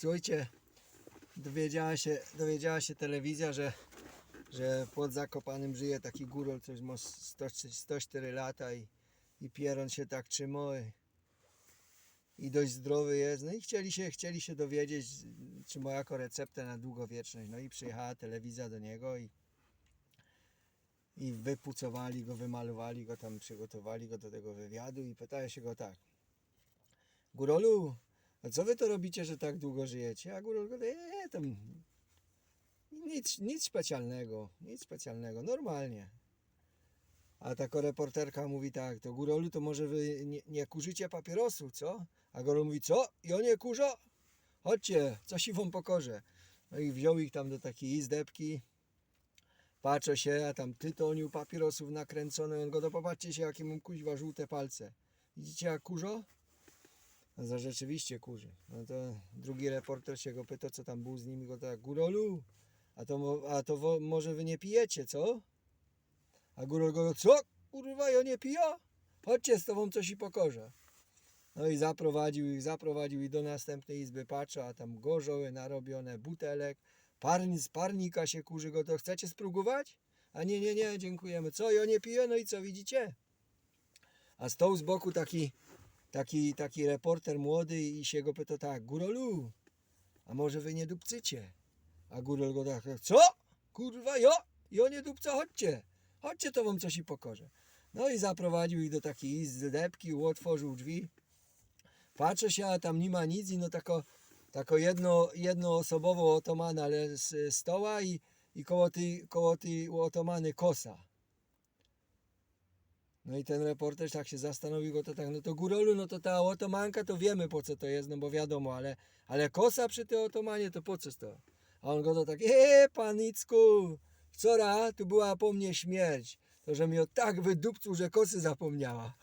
Słuchajcie, dowiedziała się, dowiedziała się telewizja, że, że pod Zakopanym żyje taki górol, coś ma 100, 104 lata i, i pieron się tak trzyma i, i dość zdrowy jest. No i chcieli się, chcieli się dowiedzieć, czy ma jako receptę na długowieczność. No i przyjechała telewizja do niego i, i wypucowali go, wymalowali go, tam przygotowali go do tego wywiadu i pytają się go tak. Górolu, a co wy to robicie, że tak długo żyjecie? A Górol go, nie, tam nic, nic specjalnego, nic specjalnego, normalnie. A taka reporterka mówi tak, to Górolu, to może wy nie, nie kurzycie papierosu, co? A Górol mówi, co? Ja nie kurzę? Chodźcie, coś i wam pokorze. No i wziął ich tam do takiej izdebki, patrzę się, a tam tytoniu papierosów nakręcone, on go, to popatrzcie się, jakie mam kuźwa żółte palce. Widzicie jak kurzo? No to rzeczywiście kurzy. No to drugi reporter się go pyta, co tam był z nimi, go tak, Górolu, a to, a to wo, może wy nie pijecie, co? A Górol go, co? Kurwa, ja nie piję? Chodźcie, z tobą coś i pokorze. No i zaprowadził ich, zaprowadził ich do następnej izby, patrzę, a tam gorzoły narobione, butelek, parni, z parnika się kurzy, go to chcecie spróbować? A nie, nie, nie, dziękujemy. Co, ja nie piję? No i co, widzicie? A stoł z boku taki, taki, taki reporter młody i się go pyta tak, Górolu, a może wy nie dupcycie? A Górol go tak, co? Kurwa, jo, jo nie dupca, chodźcie, chodźcie, to wam coś i pokorze. No i zaprowadził ich do takiej izdebki, otworzył drzwi, patrzę się, a tam nie ma nic i no tako, tako jedno, jednoosobowo otomana ale z stoła i, i koło tej, koło tej otomany kosa. No i ten reporter tak się zastanowił go to tak, no to górolu, no to ta otomanka to wiemy po co to jest, no bo wiadomo, ale, ale kosa przy tej otomanie to po co to? A on go to tak, eee panicku, wczoraj tu była po mnie śmierć, to że mnie tak wydupczył, że kosy zapomniała.